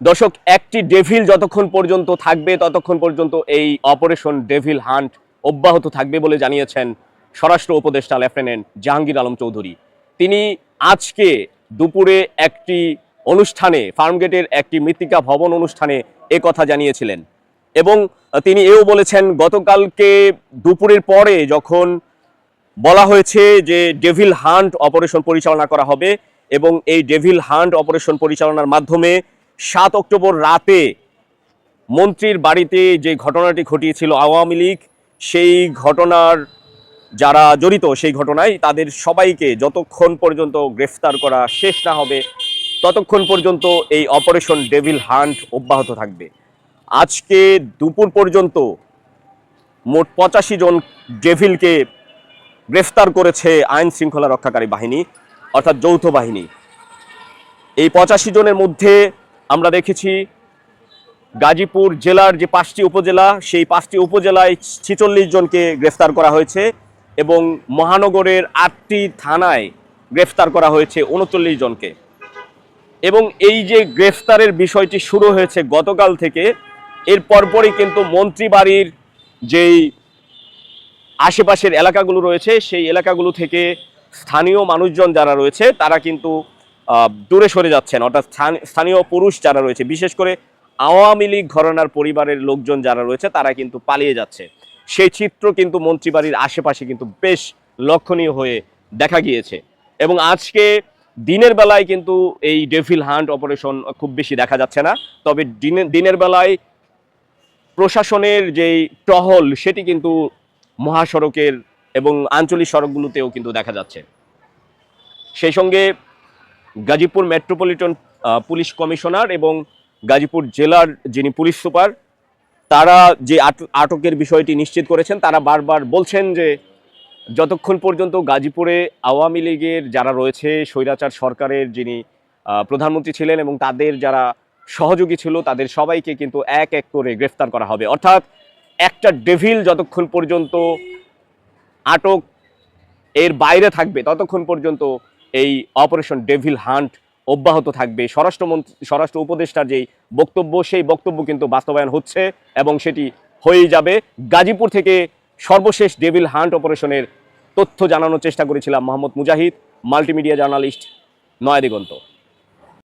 দর্শক, একটি ডেভিল যতক্ষণ পর্যন্ত থাকবে, ততক্ষণ পর্যন্ত এই অপারেশন ডেভিল হান্ট অব্যাহত থাকবে বলে জানিয়েছেন স্বরাষ্ট্র উপদেষ্টা লেফটেন্যান্ট জাহাঙ্গীর আলম চৌধুরী। তিনি আজকে দুপুরে একটি অনুষ্ঠানে, ফার্মগেটের একটি মৃত্তিকা ভবন অনুষ্ঠানে এ কথা জানিয়েছিলেন এবং তিনি এও বলেছেন, গতকালকে দুপুরের পরে যখন বলা হয়েছে যে ডেভিল হান্ট অপারেশন পরিচালনা করা হবে এবং এই ডেভিল হান্ট অপারেশন পরিচালনার মাধ্যমে সাত অক্টোবর রাতে মন্ত্রীর বাড়িতে যে ঘটনাটি ঘটিয়েছিল আওয়ামী লীগ, সেই ঘটনার যারা জড়িত সেই ঘটনায় তাদের সবাইকে যতক্ষণ পর্যন্ত গ্রেফতার করা শেষ না হবে, ততক্ষণ পর্যন্ত এই অপারেশন ডেভিল হান্ট অব্যাহত থাকবে। আজকে দুপুর পর্যন্ত মোট পঁচাশি জন ডেভিলকে গ্রেফতার করেছে আইন শৃঙ্খলা রক্ষাকারী বাহিনী, অর্থাৎ যৌথ বাহিনী। এই পঁচাশি জনের মধ্যে আমরা দেখেছি গাজীপুর জেলার যে পাঁচটি উপজেলা, সেই পাঁচটি উপজেলায় ছিচল্লিশ জনকে গ্রেফতার করা হয়েছে এবং মহানগরের আটটি থানায় গ্রেফতার করা হয়েছে উনচল্লিশ জনকে। এবং এই যে গ্রেফতারের বিষয়টি শুরু হয়েছে গতকাল থেকে, এর পরপরই কিন্তু মন্ত্রী বাড়ির যেই আশেপাশের এলাকাগুলো রয়েছে, সেই এলাকাগুলো থেকে স্থানীয় মানুষজন যারা রয়েছে, তারা কিন্তু দূরে সরে যাচ্ছেন। অর্থাৎ স্থানীয় পুরুষ যারা রয়েছে, বিশেষ করে আওয়ামী লীগ ঘরনার পরিবারের লোকজন যারা রয়েছে, তারা কিন্তু পালিয়ে যাচ্ছে। সেই চিত্র কিন্তু মন্ত্রীবাড়ির আশেপাশে কিন্তু বেশ লক্ষণীয় হয়ে দেখা গিয়েছে। এবং আজকে দিনের বেলায় কিন্তু এই ডেভিল হান্ট অপারেশন খুব বেশি দেখা যাচ্ছে না। তবে দিনের দিনের বেলায় প্রশাসনের যেই টহল, সেটি কিন্তু মহাসড়কের এবং আঞ্চলিক সড়কগুলোতেও কিন্তু দেখা যাচ্ছে। সেই সঙ্গে গাজীপুর মেট্রোপলিটন পুলিশ কমিশনার এবং গাজীপুর জেলার যিনি পুলিশ সুপার, তারা যে আট- আটকের বিষয়টি নিশ্চিত করেছেন, তারা বারবার বলছেন যে যতক্ষণ পর্যন্ত গাজীপুরে আওয়ামী লীগের যারা রয়েছে, স্বৈরাচার সরকারের যিনি প্রধানমন্ত্রী ছিলেন এবং তাদের যারা সহযোগী ছিল, তাদের সবাইকে কিন্তু এক এক করে গ্রেফতার করা হবে। অর্থাৎ একটা ডেভিল যতক্ষণ পর্যন্ত আটক এর বাইরে থাকবে, ততক্ষণ পর্যন্ত এই অপারেশন ডেভিল হান্ট অব্যাহত থাকবে। স্বরাষ্ট্রমন্ত্রী, স্বরাষ্ট্র উপদেষ্টার যেই বক্তব্য, সেই বক্তব্য কিন্তু বাস্তবায়ন হচ্ছে এবং সেটি হয়েই যাবে। গাজীপুর থেকে সর্বশেষ ডেভিল হান্ট অপারেশনের তথ্য জানানোর চেষ্টা করেছিলাম মোহাম্মদ মুজাহিদ, মাল্টিমিডিয়া জার্নালিস্ট নয়াদিগন্ত